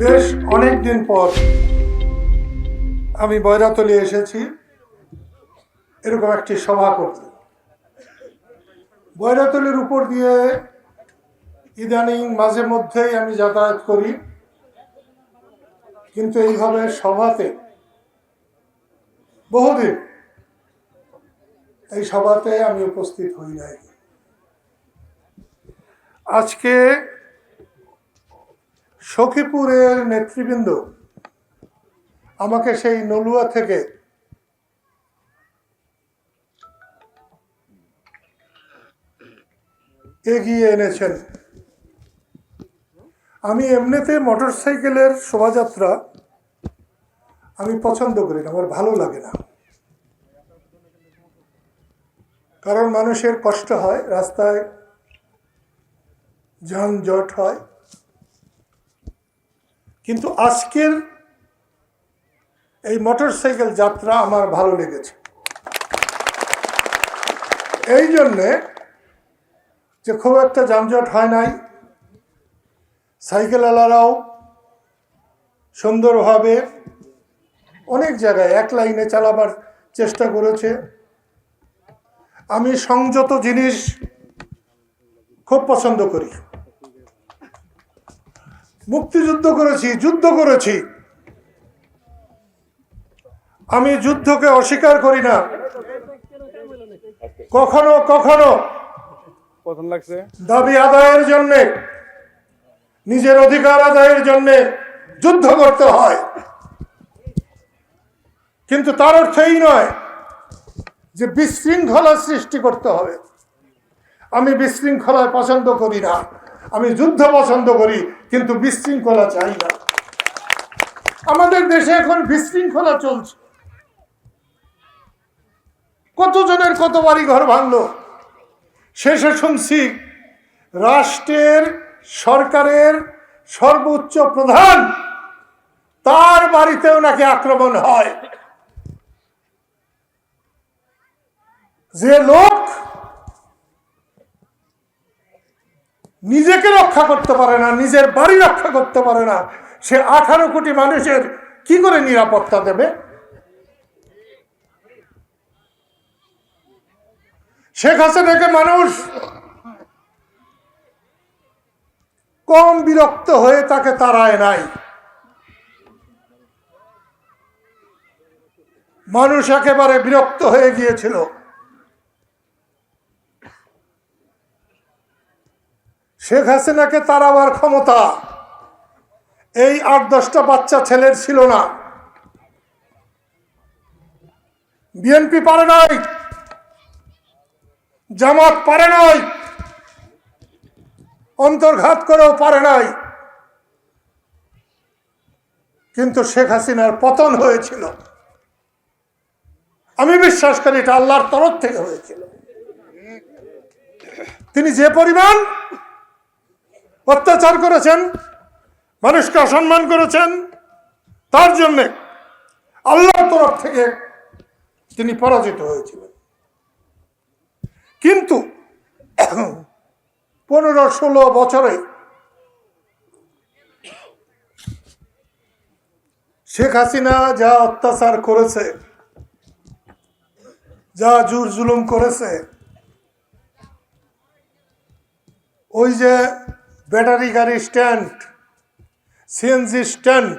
বেশ অনেক দিন পর আমি বৈরাতলি এসেছি। এরকম একটি সভা করতে। বৈরাতলির উপর দিয়ে ইদানিং মাঝে মধ্যেই আমি যাতায়াত করি। কিন্তু এইভাবে সভাতে বহুদিন এই সভাতে আমি উপস্থিত হই নাই। আজকে সখীপুরের নেতৃবৃন্দ, আমাকে সেই নলুয়া থেকে এগিয়ে এনেছেন। আমি এমনিতে মোটর সাইকেলের শোভাযাত্রা আমি পছন্দ করি না, আমার ভালো লাগে না। কারণ মানুষের কষ্ট হয়, রাস্তায় যানজট হয়। কিন্তু আজকের এই মোটরসাইকেল যাত্রা আমার ভালো লেগেছে। এই জন্যে যে খুব একটা যানজট হয় নাই সাইকেলওয়ালারাও সুন্দরভাবে অনেক জায়গায় এক লাইনে চালাবার চেষ্টা করেছে। আমি সংযত জিনিস খুব পছন্দ করি। মুক্তিযুদ্ধ করেছি যুদ্ধ করেছি। আমি যুদ্ধকে অস্বীকার করি না। কখনো কখনো দাবি আদায়ের জন্য নিজের অধিকার আদায়ের জন্য যুদ্ধ করতে হয়। কিন্তু তার অর্থ এই নয় যে বিশৃঙ্খলা সৃষ্টি করতে হবে। আমি বিশৃঙ্খলায় পছন্দ করি না। আমি যুদ্ধ পছন্দ করি, কিন্তু বিশৃঙ্খলা চাই না। আমাদের দেশে এখন বিশৃঙ্খলা চলছে। কতজনের কত বাড়ি ঘর ভাঙলো শেষে শুনছি রাষ্ট্রের সরকারের সর্বোচ্চ প্রধান, তার বাড়িতেও নাকি আক্রমণ হয়। যে লোক নিজেকে রক্ষা করতে পারে না, নিজের বাড়ি রক্ষা করতে পারে না, সে আঠারো কোটি মানুষের কি করে নিরাপত্তা দেবে? শেখ হাসিনাকে মানুষ কম বিরক্ত হয়ে তাকে তাড়ায় নাই। মানুষ একেবারে বিরক্ত হয়ে গিয়েছিল। শেখ হাসিনাকে তাড়াবার ক্ষমতা। এই আট দশটা বাচ্চা ছেলের ছিল না। বিএনপি পারে নাই। জামাত পারে নাই। অন্তর্ঘাত করেও পারে নাই। কিন্তু শেখ হাসিনার পতন হয়েছিল। আমি বিশ্বাস করি এটা আল্লাহর তরফ থেকে হয়েছিল। তিনি যে পরিমাণ অত্যাচার করেছেন, মানুষকে অসম্মান করেছেন, তার জন্যে আল্লাহর তরফ থেকে তিনি পরাজিত হয়েছিলেন। কিন্তু পনেরো ষোলো বছরে শেখ হাসিনা যা অত্যাচার করেছে, যা জুর জুলুম করেছে, ওই যে ব্যাটারি গাড়ি স্ট্যান্ড সিএনজি স্ট্যান্ড,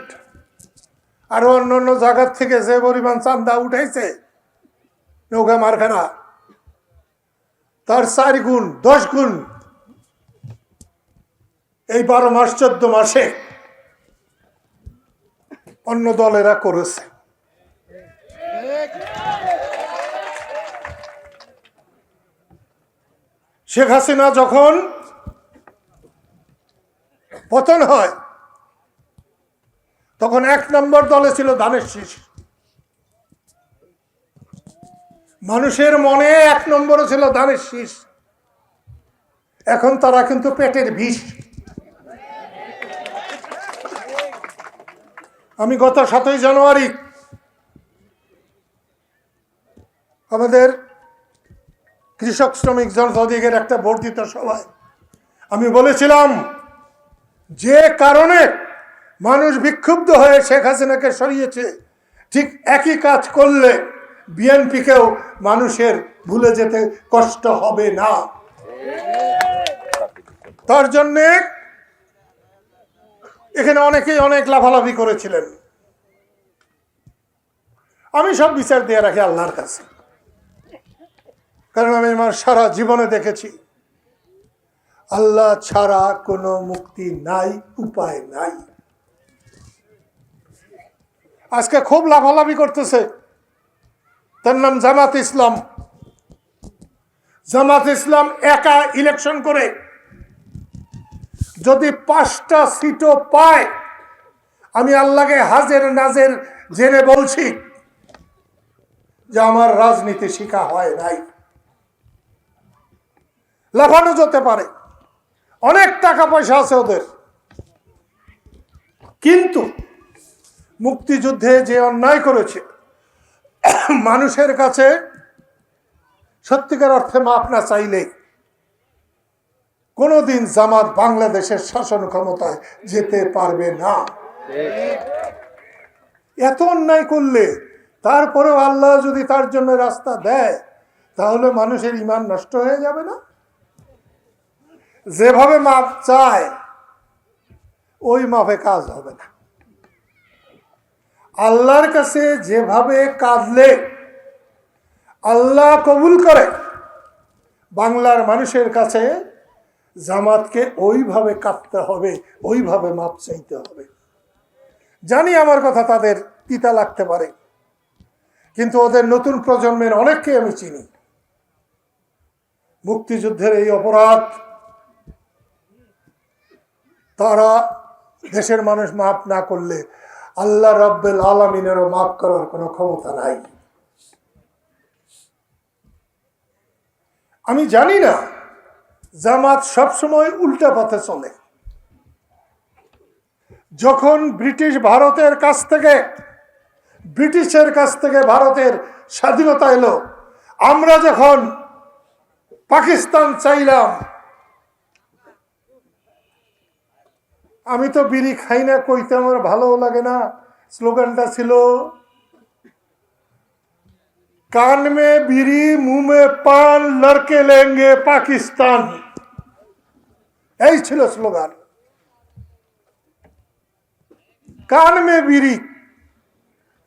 আরও অন্য অন্য জায়গার থেকে যে পরিমাণ চান্দা উঠাইছে, নৌকা মারখানা, তার চার গুণ, দশ গুণ, এই বারো মাস, চোদ্দ মাসে অন্য দলেরা করেছে। শেখ হাসিনা যখন পতন হয়। তখন এক নম্বর দলে ছিল ধানের শীষ মানুষের মনে এক নম্বরে ছিল ধানের শীষ এখন তারা কিন্তু পেটের বিষ। আমি গত সাতই জানুয়ারি আমাদের কৃষক শ্রমিক জনতাধিকের একটা বর্ধিত সভায় আমি বলেছিলাম যে কারণে মানুষ বিক্ষুব্ধ হয়ে শেখ হাসিনাকে সরিয়েছে, ঠিক একই কাজ করলে বিএনপিকেও মানুষের ভুলে যেতে কষ্ট হবে না। তার জন্যে এখানে অনেকেই অনেক লাফালাফি করেছিলেন। আমি সব বিচার দিয়ে রাখি আল্লাহর কাছে। কারণ আমি আমার সারা জীবনে দেখেছি। আল্লাহ ছাড়া কোনো মুক্তি নাই, উপায় নাই। আজকে খুব লাভালাভি করতেছে। তার নাম জামাত ইসলাম। জামাত ইসলাম একা ইলেকশন করে। যদি পাঁচটা সিটও পায়, আমি আল্লাহকে হাজের নাজের জেনে বলছি যে আমার রাজনীতি শিখা হয় নাই। লাফানো যেতে পারে। অনেক টাকা পয়সা আছে ওদের। কিন্তু মুক্তিযুদ্ধে যে অন্যায় করেছে, মানুষের কাছে সত্যিকার অর্থে মাপ না চাইলে কোনোদিন জামাত বাংলাদেশের শাসন ক্ষমতায় যেতে পারবে না। এত অন্যায় করলে তারপরেও আল্লাহ যদি তার জন্য রাস্তা দেয়, তাহলে মানুষের ইমান নষ্ট হয়ে যাবে না? যেভাবে মাপ চায়, ওই মাপে কাজ হবে না। আল্লাহর কাছে যেভাবে কাঁদলে, আল্লাহ কবুল করে, বাংলার মানুষের কাছে জামাতকে ওইভাবে কাঁদতে হবে, ওইভাবে মাপ চাইতে হবে। জানি আমার কথা তাদের তিতা লাগতে পারে, কিন্তু ওদের নতুন প্রজন্মের অনেককে আমি চিনি। মুক্তিযুদ্ধের এই অপরাধ তারা দেশের মানুষ মাফ না করলে আল্লাহ রব্বেল আলমিনেরও মাফ করার কোনো ক্ষমতা নাই। আমি জানি না, জামাত সবসময় উল্টা পথে চলে। যখন ব্রিটিশ ভারতের কাছ থেকে, ব্রিটিশের কাছ থেকে ভারতের স্বাধীনতা এলো, আমরা যখন পাকিস্তান চাইলাম আমি তো বিড়ি খাই না, কইতে আমার ভালো লাগে না। স্লোগানটা ছিল, কান মে বিড়ি, মুহ মে পান, লড়কে লেঙ্গে পাকিস্তান। এই ছিল স্লোগান। কান মে বিড়ি,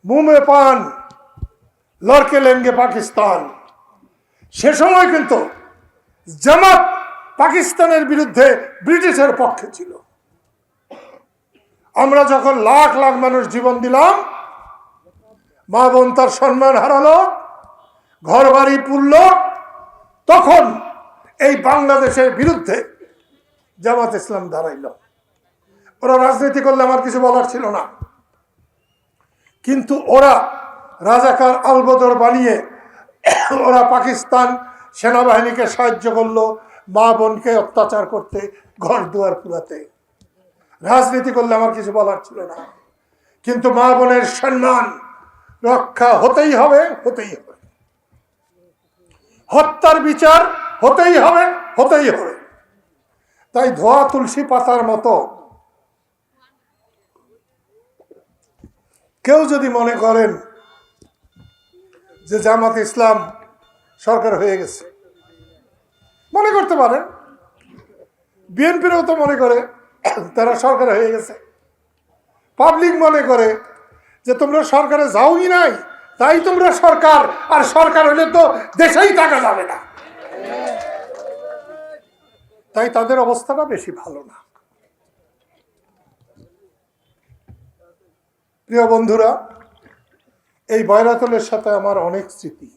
মুহ মে পান, লড়কে লেঙ্গে পাকিস্তান। সে সময় কিন্তু জামাত পাকিস্তানের বিরুদ্ধে ব্রিটিশের পক্ষে ছিল। আমরা যখন লাখ লাখ মানুষ জীবন দিলাম, মা বোন তার সম্মান হারালো ঘর বাড়ি পুরল তখন এই বাংলাদেশের বিরুদ্ধে জামাত ইসলাম দাঁড়াইল। ওরা রাজনীতি করলে আমার কিছু বলার ছিল না। কিন্তু ওরা রাজাকার আলবদর বানিয়ে ওরা পাকিস্তান সেনাবাহিনীকে সাহায্য করল, মা বোনকে অত্যাচার করতে, ঘর দুয়ার পুরাতে। রাজনীতি করলে আমার কিছু বলার ছিল না। কিন্তু মা বোনের সম্মান রক্ষা হতেই হবে হতেই হবে। হত্যার বিচার হতেই হবে হতেই হবে। তাই ধোয়া তুলসী পাতার মতো কেউ যদি মনে করেন যে জামাত ইসলাম সরকার হয়ে গেছে, মনে করতে পারেন। বিএনপিরও তো মনে করে তারা সরকার হয়ে গেছে। পাবলিক মনে করে যে তোমরা সরকারে যাওই নাই, তাই তোমরা সরকার, আর সরকার হলে তো দেশেই থাকা যাবে না। তাই তাদের অবস্থাটা বেশি ভালো না। প্রিয় বন্ধুরা, এই বয়রাতলের সাথে আমার অনেক স্মৃতি।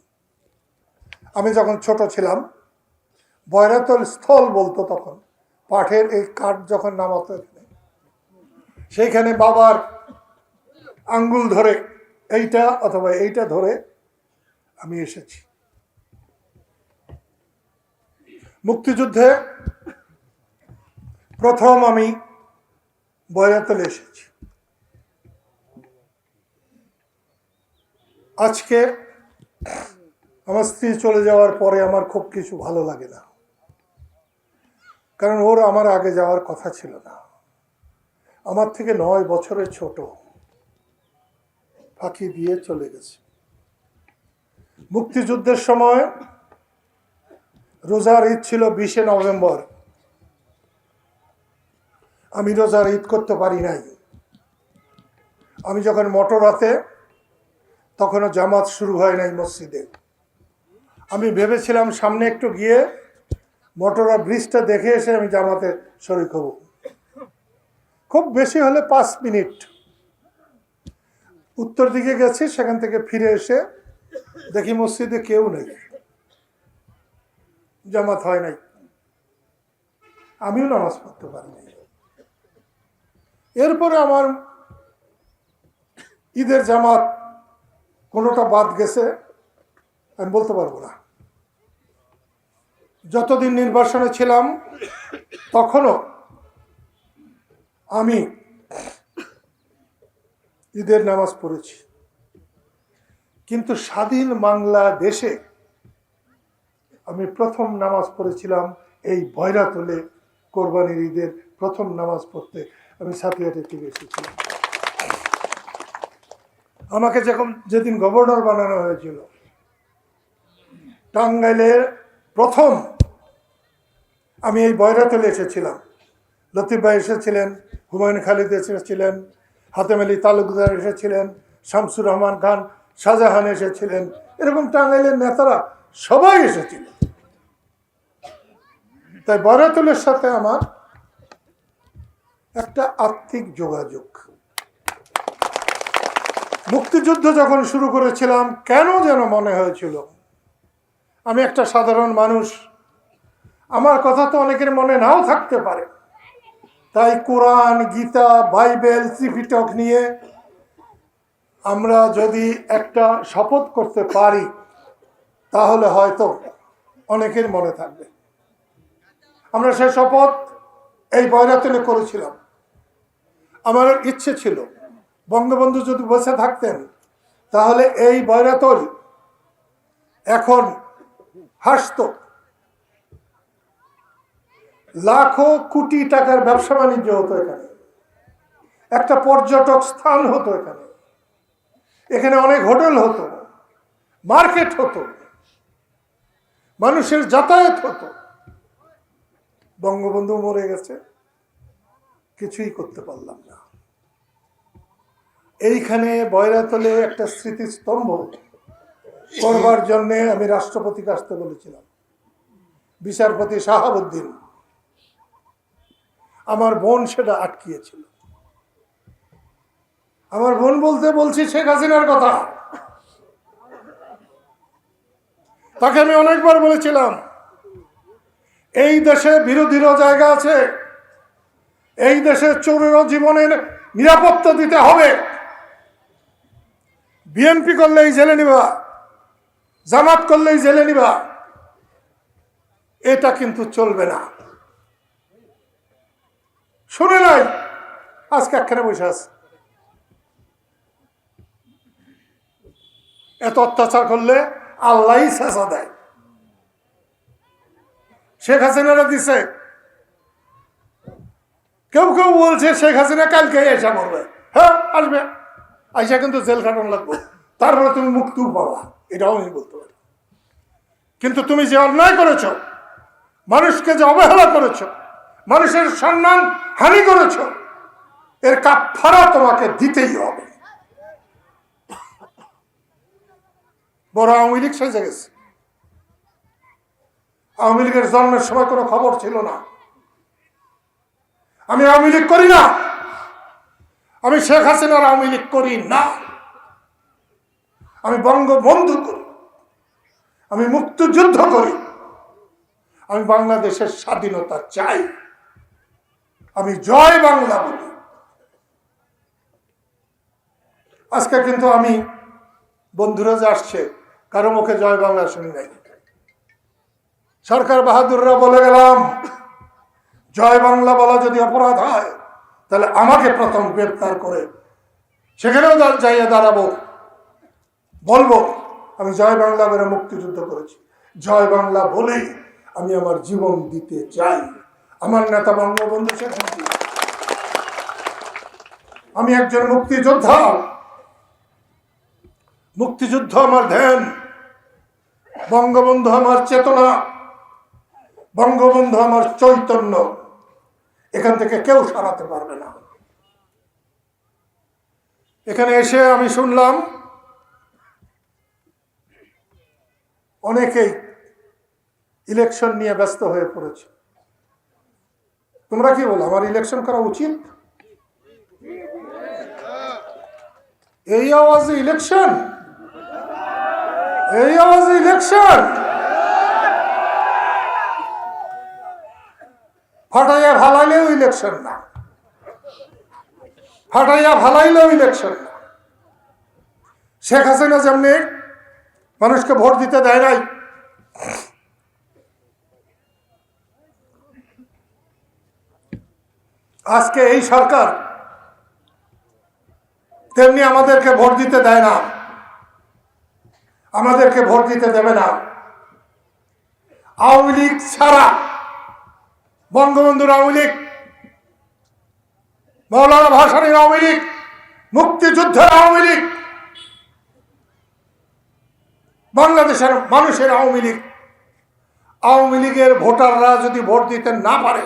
আমি যখন ছোট ছিলাম বয়রাতল স্থল বলতো তখন। পাঠের এই কাঠ যখন নামাতো সেইখানে বাবার আঙ্গুল ধরে এইটা অথবা এইটা ধরে আমি এসেছি। মুক্তিযুদ্ধে প্রথম আমি বয়রাতলে এসেছি। আজকে আমার স্ত্রী চলে যাওয়ার পরে আমার খুব কিছু ভালো লাগে না। কারণ ওর আমার আগে যাওয়ার কথা ছিল না। আমার থেকে নয় বছরের ছোট। ফাঁকি দিয়ে চলে গেছে। মুক্তিযুদ্ধের সময় রোজার ঈদ ছিল বিশে নভেম্বর। আমি রোজার ঈদ করতে পারি নাই। আমি যখন মোটর হাতে তখনও জামাত শুরু হয় নাই মসজিদে। আমি ভেবেছিলাম সামনে একটু গিয়ে মোটরা ব্রিজটা দেখে এসে আমি জামাতে শরিক হব। খুব বেশি হলে পাঁচ মিনিট। উত্তর দিকে গেছি, সেখান থেকে ফিরে এসে দেখি মসজিদে কেউ নেই। জামাত হয় নাই। আমিও নামাজ পড়তে পারিনি এরপরে আমার ঈদের জামাত কোনোটা বাদ গেছে, আমি বলতে পারব না। যতদিন নির্বাসনে ছিলাম, তখনও আমি ঈদের নামাজ পড়েছি। কিন্তু স্বাধীন বাংলাদেশে আমি প্রথম নামাজ পড়েছিলাম এই বয়রাতলে কোরবানির ঈদের প্রথম নামাজ পড়তে আমি সাথিয়াটে থেকে এসেছিলাম। আমাকে যখন যেদিন গভর্নর বানানো হয়েছিল, টাঙ্গাইলের প্রথম আমি এই বয়রাতলে এসেছিলাম। লতিফ ভাই এসেছিলেন, হুমায়ুন খালিদ এসেছিলেন, হাতেম আলী তালুকদার এসেছিলেন, শামসুর রহমান খান, শাহজাহান এসেছিলেন, এরকম টাঙ্গাইলের নেতারা সবাই এসেছিল। তাই বয়রাতুলের সাথে আমার একটা আর্থিক যোগাযোগ। মুক্তিযুদ্ধ যখন শুরু করেছিলাম, কেন যেন মনে হয়েছিল, আমি একটা সাধারণ মানুষ আমার কথা তো অনেকের মনে নাও থাকতে পারে। তাই কোরআন, গীতা, বাইবেল, ত্রিপিটক নিয়ে আমরা যদি একটা শপথ করতে পারি, তাহলে হয়তো অনেকের মনে থাকবে। আমরা সে শপথ এই বয়রাতলে করেছিলাম। আমার ইচ্ছে ছিল, বঙ্গবন্ধু যদি বসে থাকতেন, তাহলে এই বয়রাতল এখন হাসত। লাখো কোটি টাকার ব্যবসা বাণিজ্য হতো এখানে। একটা পর্যটক স্থান হতো এখানে। এখানে অনেক হোটেল হতো, মার্কেট হতো, মানুষের যাতায়াত হতো। বঙ্গবন্ধু মরে গেছে, কিছুই করতে পারলাম না। এইখানে বয়রাতলে একটা স্মৃতিস্তম্ভ করবার জন্যে আমি রাষ্ট্রপতিকে আসতে বলেছিলাম। বিচারপতি শাহাবুদ্দিন। আমার বোন সেটা আটকিয়েছিল। আমার বোন বলতে বলছি শেখ হাসিনার কথা। তাকে আমি অনেকবার বলেছিলাম, এই দেশে বিরোধীরও জায়গা আছে, এই দেশে চোরেরও জীবনের নিরাপত্তা দিতে হবে। বিএনপি করলেই জেলে নিবা, জামাত করলেই জেলে নিবা, এটা কিন্তু চলবে না। শুনে নাই? আজকে একখানে বসে আছে। এত অত্যাচার করলে আল্লাহ শেষা দেয়। শেখ হাসিনারা দিছে। কেউ কেউ বলছে শেখ হাসিনা কালকে এসে মরবে। হ্যাঁ আসবে। আইসা কিন্তু জেল খাটানো লাগবে। তারপরে তুমি মুক্তি পাবা। এটাও আমি বলতে পারি। কিন্তু তুমি যে অন্যায় করেছ, মানুষকে যে অবহেলা করেছ মানুষের সম্মান হানি করেছ, এর কাফারা তোমাকে দিতেই হবে। বড় আওয়ামী লীগ সেজে গেছে। আওয়ামী লীগের জন্মের সময় কোনো খবর ছিল না। আমি আওয়ামী লীগ করি না। আমি শেখ হাসিনার আওয়ামী লীগ করি না। আমি বঙ্গবন্ধু করি। আমি মুক্তিযুদ্ধ করি। আমি বাংলাদেশের স্বাধীনতা চাই। আমি জয় বাংলা বলি। আজকে কিন্তু আমি বন্ধুরা যে আসছে, কারও মুখে জয় বাংলা শুনি নাই। সরকার বাহাদুররা বলে গেলাম, জয় বাংলা বলা যদি অপরাধ হয়, তাহলে আমাকে প্রথম গ্রেপ্তার করে সেখানেও যাইয়ে দাঁড়াবো। বলব, আমি জয় বাংলা বলে মুক্তিযুদ্ধ করেছি। জয় বাংলা বলেই আমি আমার জীবন দিতে চাই। আমার নেতা বঙ্গবন্ধু শেখ আমি একজন মুক্তিযোদ্ধা। মুক্তিযুদ্ধ আমার ধ্যান। বঙ্গবন্ধু আমার চেতনা। বঙ্গবন্ধু আমার চৈতন্য। এখান থেকে কেউ সরাতে পারবে না। এখানে এসে আমি শুনলাম, অনেকেই ইলেকশন নিয়ে ব্যস্ত হয়ে পড়েছে। তোমরা কি বলো, আমার ইলেকশন করা উচিত? এই আওয়াজে ইলেকশন এই আওয়াজে ইলেকশন ফাটাইয়া ভালাইলেও ইলেকশন না। ফাটাইয়া ভালাইলেও ইলেকশন না। শেখ হাসিনা যেমনি মানুষকে ভোট দিতে দেয় নাই আজকে এই সরকার তেমনি আমাদেরকে ভোট দিতে দেয় না। আমাদেরকে ভোট দিতে দেবে না। আওয়ামী লীগ ছাড়া বঙ্গবন্ধুর আওয়ামী লীগ, মৌলানা ভাসানীর আওয়ামী লীগ, মুক্তিযুদ্ধের আওয়ামী লীগ, বাংলাদেশের মানুষের আওয়ামী লীগ, আওয়ামী লীগের ভোটাররা যদি ভোট দিতে না পারে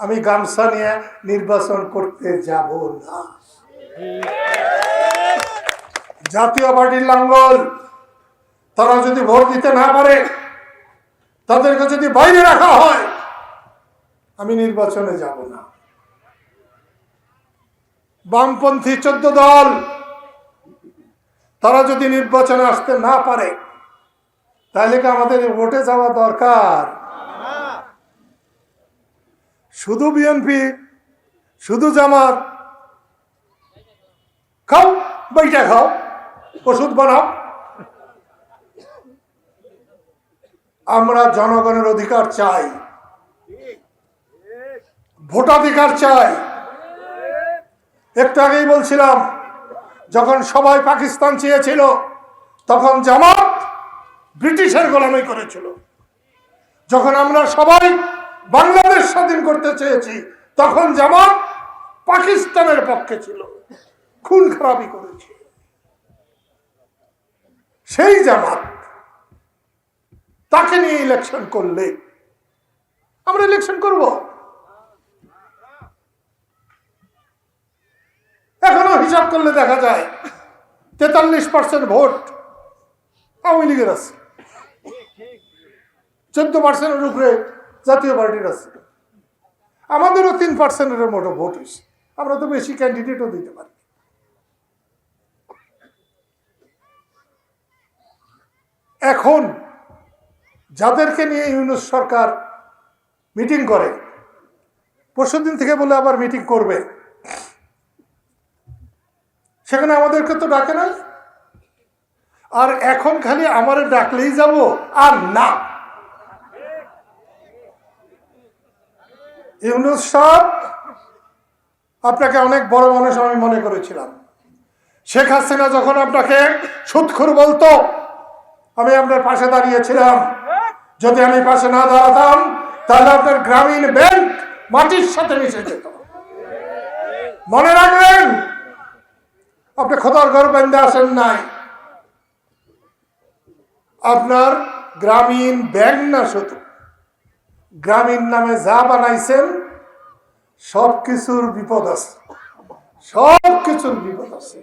আমি গামছা নিয়ে নির্বাচন করতে যাব না। জাতীয় পার্টির লাঙ্গল, তারা যদি ভোট দিতে না পারে, তাদেরকে যদি বাইরে রাখা হয়, আমি নির্বাচনে যাব না। বামপন্থী চোদ্দ দল, তারা যদি নির্বাচনে আসতে না পারে, তাহলে কি আমাদের ভোটে যাওয়া দরকার? শুধু বিএনপি শুধু জামাত। খাও, বইটা খাও, ওষুধ বানাও। আমরা জনগণের অধিকার চাই। ভোটাধিকার চাই। একটু আগেই বলছিলাম, যখন সবাই পাকিস্তান চেয়েছিল, তখন জামাত ব্রিটিশের গোলামি করেছিল। যখন আমরা সবাই বাংলাদেশ স্বাধীন করতে চেয়েছি, তখন জামাত পাকিস্তানের পক্ষে ছিল, খুন খারাপি করেছে। সেই জামাত তাকে নিয়ে ইলেকশন করলে আমরা ইলেকশন করব। এখনও হিসাব করলে দেখা যায়, তেতাল্লিশ পার্সেন্ট ভোট আওয়ামী লীগের আছে। চোদ্দ পার্সেন্টের উপরে জাতীয় পার্টির আছে। আমাদেরও তিন পার্সেন্টের মতো ভোট হয়েছে। আমরা তো বেশি ক্যান্ডিডেটও দিতে পারি। এখন যাদেরকে নিয়ে ইউনুস সরকার মিটিং করে, পরশুদিন থেকে বলে আবার মিটিং করবে, সেখানে আমাদেরকে তো ডাকে নাই। আর এখন খালি আমার ডাকলেই যাব আর না। ইউনুস সাহ আপনাকে অনেক বড় মানুষ আমি মনে করেছিলাম। শেখ হাসিনা যখন আপনাকে সুৎখুর বলতো, আমি আপনার পাশে দাঁড়িয়েছিলাম। যদি আমি পাশে না দাঁড়াতাম, তাহলে আপনার গ্রামীণ ব্যাংক মাটির সাথে মিশে যেত। মনে রাখবেন, আপনি খোদার ঘর বেঁধে আসেন নাই। আপনার গ্রামীণ ব্যাংক না শুধু গ্রামীণ নামে যা বানাইছেন সব কিছুর বিপদ আছে। সব কিছুর বিপদ আছে।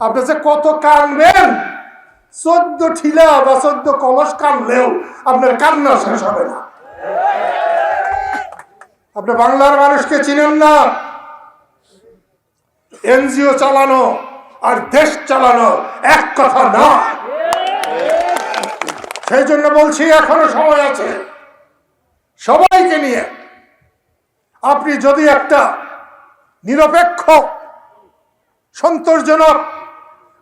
আপনি যে কত কানবেন, চোদ্দ ঠিলা বা চোদ্দ কলস কানলেও আপনার কান্না শেষ হবে না। আপনি বাংলার মানুষকে চিনেন না। এনজিও চালানো আর দেশ চালানো এক কথা না। সেই জন্য বলছি, এখনও সময় আছে। সবাইকে নিয়ে আপনি যদি একটা নিরপেক্ষ, সন্তোষজনক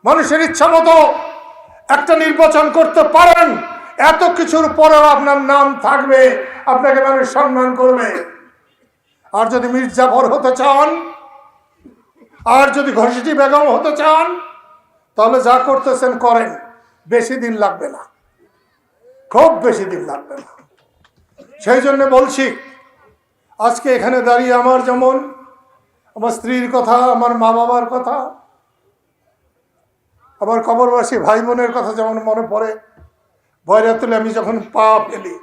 মানুষের ইচ্ছা মতো একটা নির্বাচন করতে পারেন, এত কিছুর পরেও আপনার নাম থাকবে, আপনাকে মানুষ সম্মান করবে। আর যদি মির্জাফর হতে চান, আর যদি ঘসিটি বেগম হতে চান, তাহলে যা করতেছেন করেন, বেশি দিন লাগবে না। খুব বেশি দিন লাগবে না। সেই জন্য বলছি, আজকে এখানে দাঁড়িয়ে আমার যেমন, আমার স্ত্রীর কথা, আমার মা বাবার কথা, আমার কবরবাসী ভাই বোনের কথা যেমন মনে পড়ে, ভয়রা তুলে আমি যখন পা ফেলি,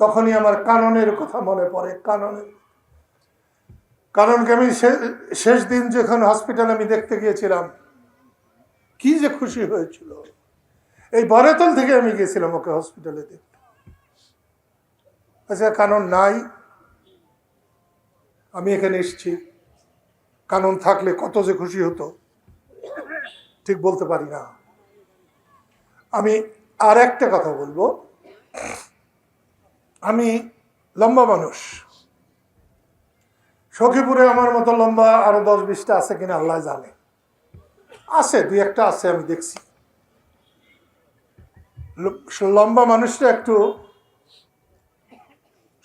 তখনই আমার কাননের কথা মনে পড়ে, কাননের। কারণকে আমি শেষ দিন যখন হসপিটালে আমি দেখতে গিয়েছিলাম, কি যে খুশি হয়েছিল। এই বরেতল থেকে আমি গিয়েছিলাম ওকে হসপিটালে দেখতে। আচ্ছা কানন নাই। আমি এখানে এসেছি। কানন থাকলে কত যে খুশি হতো, ঠিক বলতে পারি না। আমি আর একটা কথা বলব। আমি লম্বা মানুষ। সখীপুরে আমার মতো লম্বা আরও দশ বিশটা আছে কিনা আল্লাহ জানে। আছে, দুই একটা আছে আমি দেখছি। লম্বা মানুষটা একটু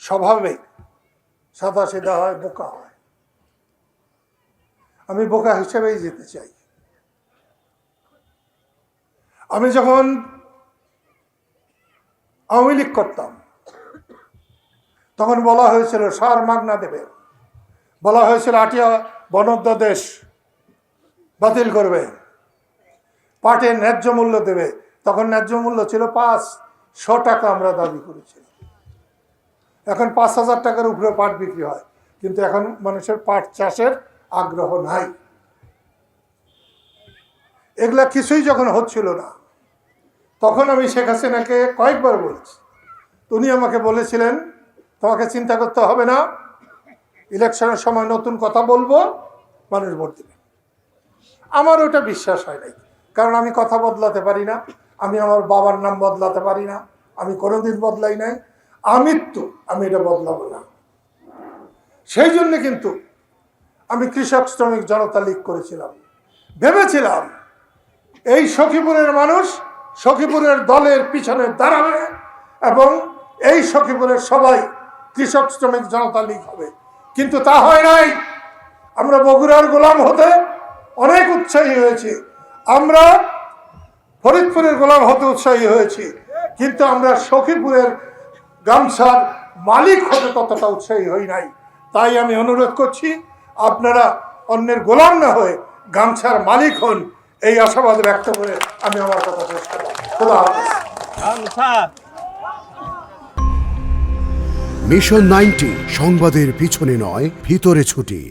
স্বভাবে সাদা সিধা হয়, বোকা হয়। আমি বোকা হিসেবেই যেতে চাই। আমি যখন আওয়ামী লীগ করতাম, তখন বলা হয়েছিল, সার মাগনা দেবে। বলা হয়েছিল, আটিয়া বনধ্যাদেশ বাতিল করবে। পাটের ন্যায্য মূল্য দেবে। তখন ন্যায্য মূল্য ছিল পাঁচশো টাকা আমরা দাবি করেছি এখন পাঁচ হাজার টাকার উপরে পাট বিক্রি হয়। কিন্তু এখন মানুষের পাট চাষের আগ্রহ নাই। এগুলা কিছুই যখন হচ্ছিল না, তখন আমি শেখ হাসিনাকে কয়েকবার বলেছি। উনি আমাকে বলেছিলেন, তোমাকে চিন্তা করতে হবে না, ইলেকশনের সময় নতুন কথা বলব, মানুষ ভোট দেবে। আমার ওটা বিশ্বাস হয় নাই। কারণ আমি কথা বদলাতে পারি না, আমি আমার বাবার নাম বদলাতে পারি না, আমি কোনোদিন বদলাই নাই। আমৃত্যু, আমি এটা বদলাবো না। সেই জন্য কিন্তু আমি কৃষক শ্রমিক জনতা লীগ করেছিলাম। ভেবেছিলাম এই সখীপুরের মানুষ সখীপুরের দলের পিছনে দাঁড়াবে এবং এই সখীপুরের সবাই কৃষক শ্রমিক জনতা লীগ হবে। কিন্তু তা হয় নাই। আমরা বগুড়ার গোলাম হতে অনেক উৎসাহী হয়েছি। আমরা ফরিদপুরের গোলাম হতে উৎসাহী হয়েছি। কিন্তু আমরা সখীপুরের গামছার মালিক হতে ততটা উৎসাহী হই নাই। তাই আমি অনুরোধ করছি আপনারা অন্যের গোলাম না হয়ে গামছার মালিক হন এই আশাবাদ ব্যক্ত করে আমি আমার কথা শেষ করব খোদা মিশন নাইনটি সংবাদের পিছনে নয় ভিতরে ছুটি।